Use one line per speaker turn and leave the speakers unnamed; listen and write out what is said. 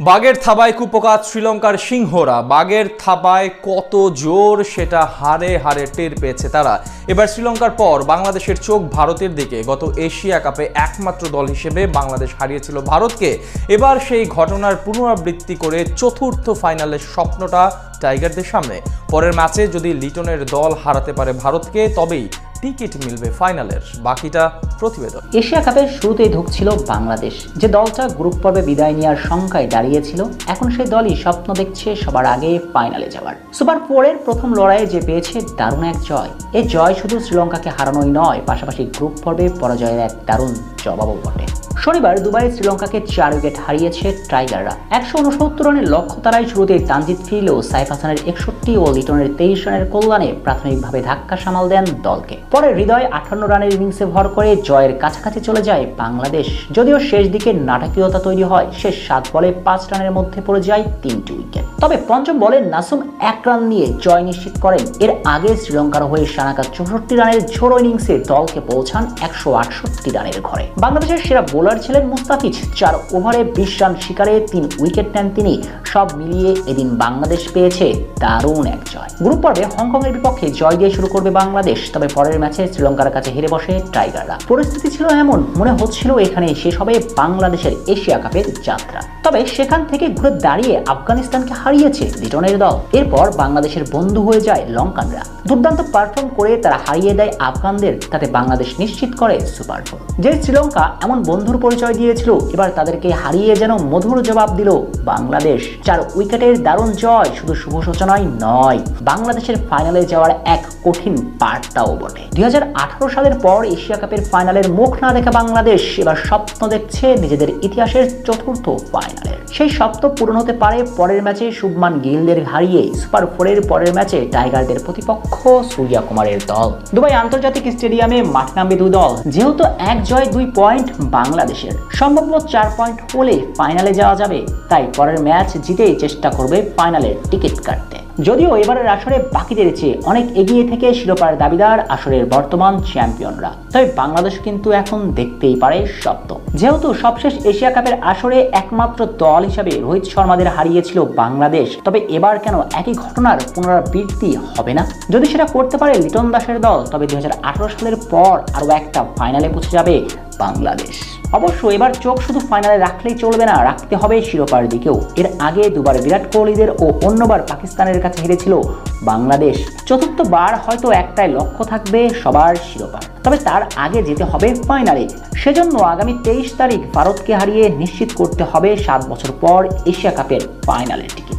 বাগের থাবায় কুপকাত শ্রীলঙ্কার সিংহরা। বাগের থাবায় কত জোর সেটা হারে হারে টের পেয়েছে তারা। এবার শ্রীলঙ্কার পর বাংলাদেশের চোখ ভারতের দিকে। গত এশিয়া কাপে একমাত্র দল হিসেবে বাংলাদেশ হারিয়েছিল ভারতকে। এবার সেই ঘটনার পুনরাবৃত্তি করে চতুর্থ ফাইনালের স্বপ্নটা টাইগারদের সামনে। পরের ম্যাচে যদি লিটনের দল হারাতে পারে ভারতকে, তবেই টিকিট মিলবে ফাইনালের বাকিটা প্রতিবেদন।
এশিয়া কাপের শুরুতেই ঢুকছিল বাংলাদেশ। যে দলটা গ্রুপ পর্বে বিদায় নেওয়ার সংখ্যায় দাঁড়িয়েছিল, এখন সেই দলই স্বপ্ন দেখছে সবার আগে ফাইনালে যাওয়ার। সুপার ফোরের প্রথম লড়াইয়ে যে পেয়েছে দারুণ এক জয়। এ জয় শুধু শ্রীলঙ্কাকে হারানোই নয়, পাশাপাশি গ্রুপ পর্বে পরাজয়ের এক দারুণ জবাবও বটে। শনিবার দুবাই শ্রীলঙ্কাকে চার উইকেট হারিয়েছে টাইগাররা। একশো উনসত্তর রানের লক্ষ্য তারাই শুরুতেই তানজিদ ফিরলেও সাইফ হাসানের একষট্টি ও লিটনের তেইশ রানের কল্যাণে প্রাথমিকভাবে ধাক্কা সামাল দেন দলকে। পরে হৃদয় আঠান্ন রানের ইনিংসে ভর করে জয়ের কাছাকাছি চলে যায় বাংলাদেশ। যদিও শেষ দিকে নাটকীয়তা তৈরি হয়, শেষ সাত বলে পাঁচ রানের মধ্যে পড়ে যায় তিনটি উইকেট। তবে পঞ্চম বলে নাসুম এক রান নিয়ে জয় নিশ্চিত করেন। এর আগে শ্রীলঙ্কার হয়ে সানাকা চৌষট্টি রানের ঝোড়ো ইনিংসে দলকে পৌঁছান একশো আটষট্টি রানের ঘরে। বাংলাদেশের সেরা বোলার ছিলেন মুস্তাফিজ চার ওভারে বিশ রান শিকারে তিন উইকেট নেন তিনি। সব মিলিয়ে এদিন বাংলাদেশ পেয়েছে দারুণ এক জয়। গ্রুপ পর্বে হংকংয়ের বিপক্ষে জয় দিয়ে শুরু করবে বাংলাদেশ, তবে পরের ম্যাচে শ্রীলঙ্কার কাছে হেরে বসে টাইগাররা। পরিস্থিতি ছিল এমন, মনে হচ্ছিল এখানে শেষ হবে বাংলাদেশের এশিয়া কাপের যাত্রা। তবে সেখান থেকে ঘুরে দাঁড়িয়ে আফগানিস্তানকে হারিয়েছে লিটনের দল। এরপর বাংলাদেশের বন্ধু হয়ে যায় লঙ্কানরা। দুর্দান্ত পারফর্ম করে তারা হারিয়ে দেয় আফগানদের, তাতে বাংলাদেশ নিশ্চিত করে সুপার ফোর যে শ্রীলঙ্কা এমন বন্ধুর পরিচয় দিয়েছিল, এবার তাদেরকে হারিয়ে যেন মধুর জবাব দিল বাংলাদেশ। চার উইকেটের দারুণ জয় শুধু শুভ সূচনাই নয়। বাংলাদেশের ফাইনালে যাওয়ার এক কঠিন পার্টটাও বটে। দুই হাজার আঠারো সালের পর এশিয়া কাপের ফাইনালের মুখ না দেখা বাংলাদেশ এবার স্বপ্ন দেখছে নিজেদের ইতিহাসের চতুর্থ ফাইনালের সেই স্বপ্ন পূরণ হতে পারে পরের ম্যাচে শুভমান গিলদের হারিয়ে সুপার ফোরের পরের ম্যাচে টাইগারদের প্রতিপক্ষ সূর্যা কুমারের দল। দুবাই আন্তর্জাতিক স্টেডিয়ামে মাঠ নামবে দুই দল, যেহেতু এক জয়, দুই পয়েন্ট বাংলাদেশের। সম্ভাব্য চার পয়েন্ট হলে ফাইনালে যাওয়া যাবে, তাই পরের ম্যাচ জিতেই চেষ্টা করবে ফাইনালের টিকিট কাটতে। যদিও এবারের আসরে বাকিদের চেয়ে অনেক এগিয়ে থেকে শিরোপার দাবিদার আসরের বর্তমান চ্যাম্পিয়নরা। তবে বাংলাদেশ কিন্তু এখন দেখতেই পারে শব্দ যেহেতু সবশেষ এশিয়া কাপের আসরে একমাত্র দল হিসাবে রোহিত শর্মাদের হারিয়েছিল বাংলাদেশ, তবে এবার কেন একই ঘটনার পুনরাবৃত্তি হবে না? যদি সেটা করতে পারে লিটন দাসের দল, তবে দুই হাজার আঠারো সালের পর আরও একটা ফাইনালে পৌঁছে যাবে বাংলাদেশ। অবশ্য এবার চোখ শুধু ফাইনালে রাখলেই চলবে না, রাখতে হবে শিরোপার দিকেও। এর আগে দুবার বিরাট কোহলিদের ও অন্যবার পাকিস্তানের কাছে হেরেছিল বাংলাদেশ। চতুর্থবার হয়তো একটাই লক্ষ্য থাকবে সবার শিরোপা। তবে তার আগে যেতে হবে ফাইনালে সেজন্য আগামী তেইশ তারিখ ভারতকে হারিয়ে নিশ্চিত করতে হবে সাত বছর পর এশিয়া কাপের ফাইনালের টিকিট।